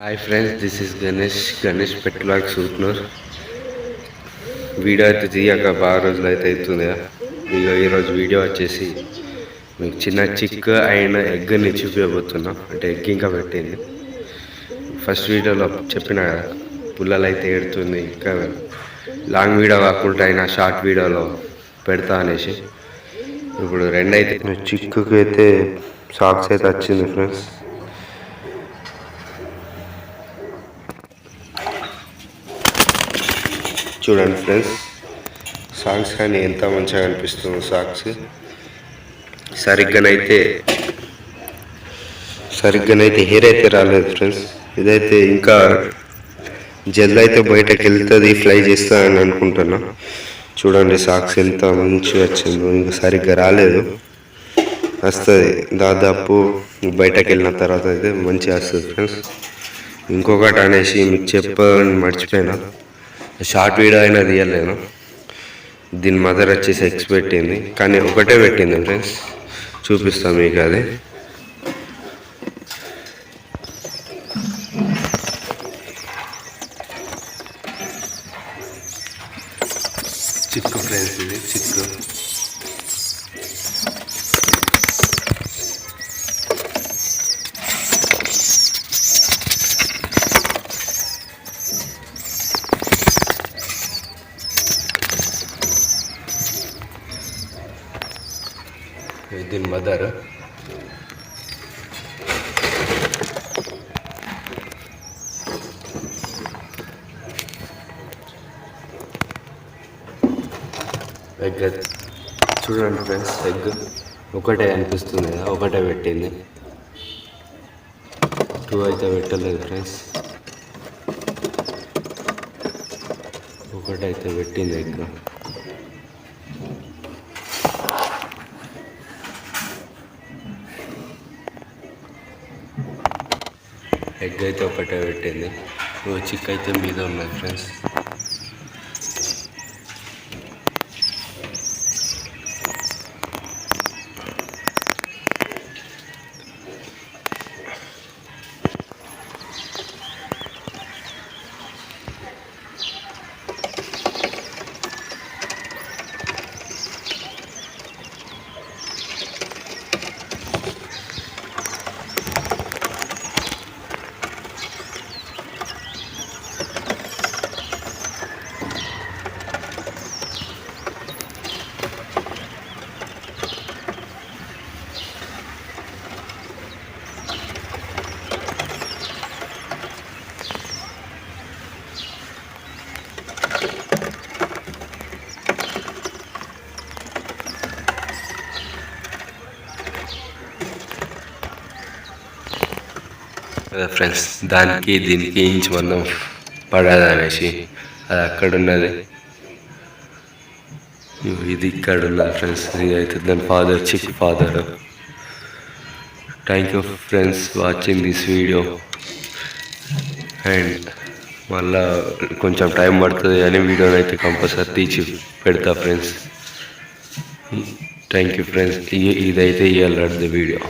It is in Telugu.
Hi friends this is Ganesh Ganesh petrol సూట్నూర్ video అయితే తీయక బాగా రోజులు అయితే అవుతుంది ఇక ఈరోజు వీడియో వచ్చేసి మీకు చిన్న చిక్ అయిన ఎగ్ని చూపించబోతున్నా అంటే ఎగ్ ఇంకా పెట్టింది. ఫస్ట్ వీడియోలో చెప్పిన కదా పుల్లలు అయితే ఏడుతుంది ఇంకా లాంగ్ వీడియో కాకుండా అయినా షార్ట్ వీడియోలో పెడతా అనేసి. ఇప్పుడు రెండైతే చిక్కుకి అయితే సాక్స్ అయితే వచ్చింది ఫ్రెండ్స్ చూడండి ఫ్రెండ్స్. సాంగ్స్ కానీ ఎంత మంచిగా అనిపిస్తుంది సాంగ్స్. సరిగ్గానైతే సరిగ్గానైతే హెయిర్ అయితే రాలేదు ఫ్రెండ్స్. ఇదైతే ఇంకా జల్ అయితే బయటకు వెళ్తుంది ఫ్లై చేస్తానని అనుకుంటున్నా. చూడండి సాక్స్ ఎంత మంచిగా వచ్చిందో ఇంకా సరిగ్గా రాలేదు. వస్తుంది. దాదాపు బయటకు వెళ్ళిన తర్వాత అయితే మంచిగా వస్తుంది ఫ్రెండ్స్. ఇంకొకటి అనేసి మీకు చెప్పని మర్చిపోయినా. షార్ట్ వీడియో అయినా తీయలేను దీని మదర్ వచ్చేసి ఎక్స్ పెట్టింది కానీ ఒకటే పెట్టింది ఫ్రెండ్స్. చూపిస్తాం మీకు అది. చిక్కు ఫ్రెండ్స్ ఇది చిక్కు. దీని మదర్ ఎగ్ చూడండి ఫ్రెండ్స్. ఎగ్ ఒకటే అనిపిస్తుంది కదా ఒకటే పెట్టింది. టూ అయితే పెట్టలేదు ఫ్రెండ్స్. ఒకటైతే పెట్టింది ఎగ్ ఎగ్ అయితే ఒకటే పెట్టింది. ఓ చిక్ అయితే మీద ఉన్నది ఫ్రెండ్స్ కదా ఫ్రెండ్స్? దానికి దీనికి ఇంచు మనం పడదు అనేసి అది అక్కడ ఉన్నది ఇది ఇక్కడ ఉన్నది ఫ్రెండ్స్. ఇది అయితే దాని father chick father. Thank you friends watching this video. And మళ్ళా కొంచెం టైం పడుతుంది అని వీడియోని అయితే కంపల్సరీ తీసి పెడతా ఫ్రెండ్స్. Thank you friends. ఇదైతే ఇవ్వాలి వీడియో.